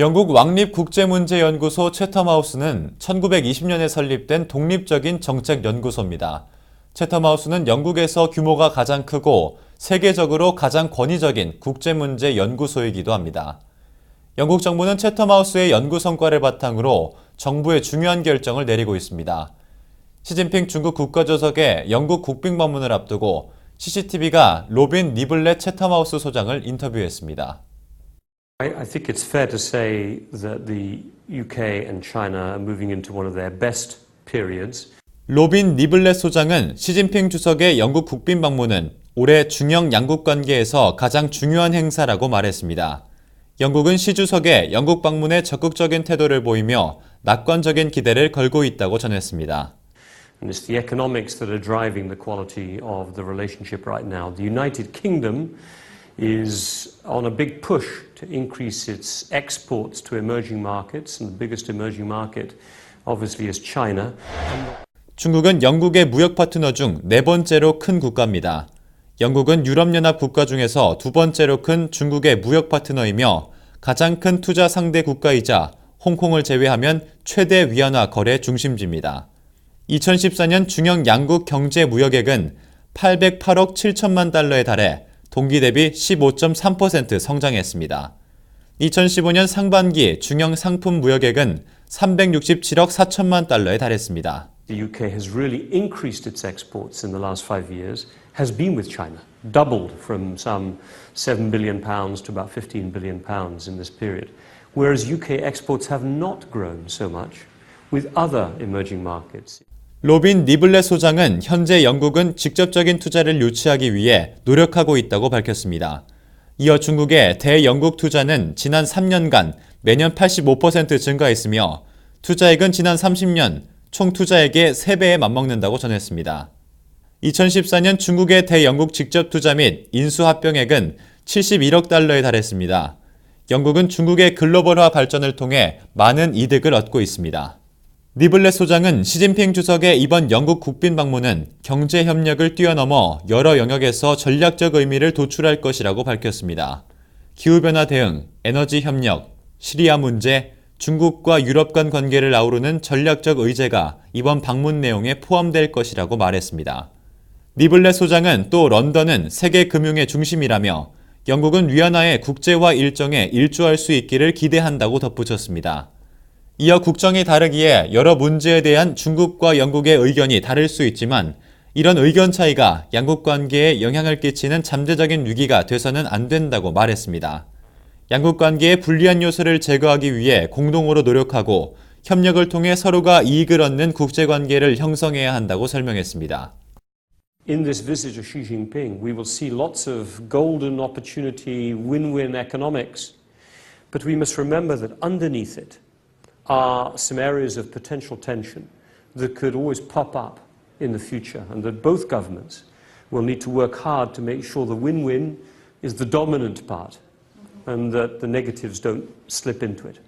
영국 왕립국제문제연구소 채텀하우스는 1920년에 설립된 독립적인 정책연구소입니다. 채텀하우스는 영국에서 규모가 가장 크고 세계적으로 가장 권위적인 국제문제 연구소이기도 합니다. 영국 정부는 채텀하우스의 연구 성과를 바탕으로 정부의 중요한 결정을 내리고 있습니다. 시진핑 중국 국가주석의 영국 국빈 방문을 앞두고 CCTV가 로빈 니블렛 채텀하우스 소장을 인터뷰했습니다. I, think it's fair to say that the UK and China are moving into one of their best periods. 로빈 니블렛 소장은 시진핑 주석의 영국 국빈 방문은 올해 중영 양국 관계에서 가장 중요한 행사라고 말했습니다. 영국은 시 주석의 영국 방문에 적극적인 태도를 보이며 낙관적인 기대를 걸고 있다고 전했습니다. And it's the economics that are driving the quality of the relationship right now. The United Kingdom is on a big push to increase its exports to emerging markets, and the biggest emerging market, obviously, is China. 중국은 영국의 무역 파트너 중 네 번째로 큰 국가입니다. 영국은 유럽연합 국가 중에서 두 번째로 큰 중국의 무역 파트너이며 가장 큰 투자 상대 국가이자 홍콩을 제외하면 최대 위안화 거래 중심지입니다. 2014년 중영 양국 경제 무역액은 808억 7천만 달러에 달해 동기 대비 15.3% 성장했습니다. 2015년 상반기 중영 상품 무역액은 367억 4천만 달러에 달했습니다. The UK has really increased its exports in the last five years, has been with China, doubled from some 7 billion pounds to about 15 billion pounds in this period. Whereas UK exports have not grown so much with other emerging markets. 로빈 니블렛 소장은 현재 영국은 직접적인 투자를 유치하기 위해 노력하고 있다고 밝혔습니다. 이어 중국의 대영국 투자는 지난 3년간 매년 85% 증가했으며 투자액은 지난 30년 총 투자액의 3배에 맞먹는다고 전했습니다. 2014년 중국의 대영국 직접 투자 및 인수 합병액은 71억 달러에 달했습니다. 영국은 중국의 글로벌화 발전을 통해 많은 이득을 얻고 있습니다. 니블렛 소장은 시진핑 주석의 이번 영국 국빈 방문은 경제 협력을 뛰어넘어 여러 영역에서 전략적 의미를 도출할 것이라고 밝혔습니다. 기후변화 대응, 에너지 협력, 시리아 문제, 중국과 유럽 간 관계를 아우르는 전략적 의제가 이번 방문 내용에 포함될 것이라고 말했습니다. 니블렛 소장은 또 런던은 세계 금융의 중심이라며 영국은 위안화의 국제화 일정에 일조할 수 있기를 기대한다고 덧붙였습니다. 이어 국정이 다르기에 여러 문제에 대한 중국과 영국의 의견이 다를 수 있지만 이런 의견 차이가 양국 관계에 영향을 끼치는 잠재적인 위기가 돼서는 안 된다고 말했습니다. 양국 관계의 불리한 요소를 제거하기 위해 공동으로 노력하고 협력을 통해 서로가 이익을 얻는 국제 관계를 형성해야 한다고 설명했습니다. In this visit of Xi Jinping, we will see lots of golden opportunity, win win economics. But we must remember that underneath it are some areas of potential tension that could always pop up in the future, and that both governments will need to work hard to make sure the win win is the dominant part and that the negatives don't slip into it.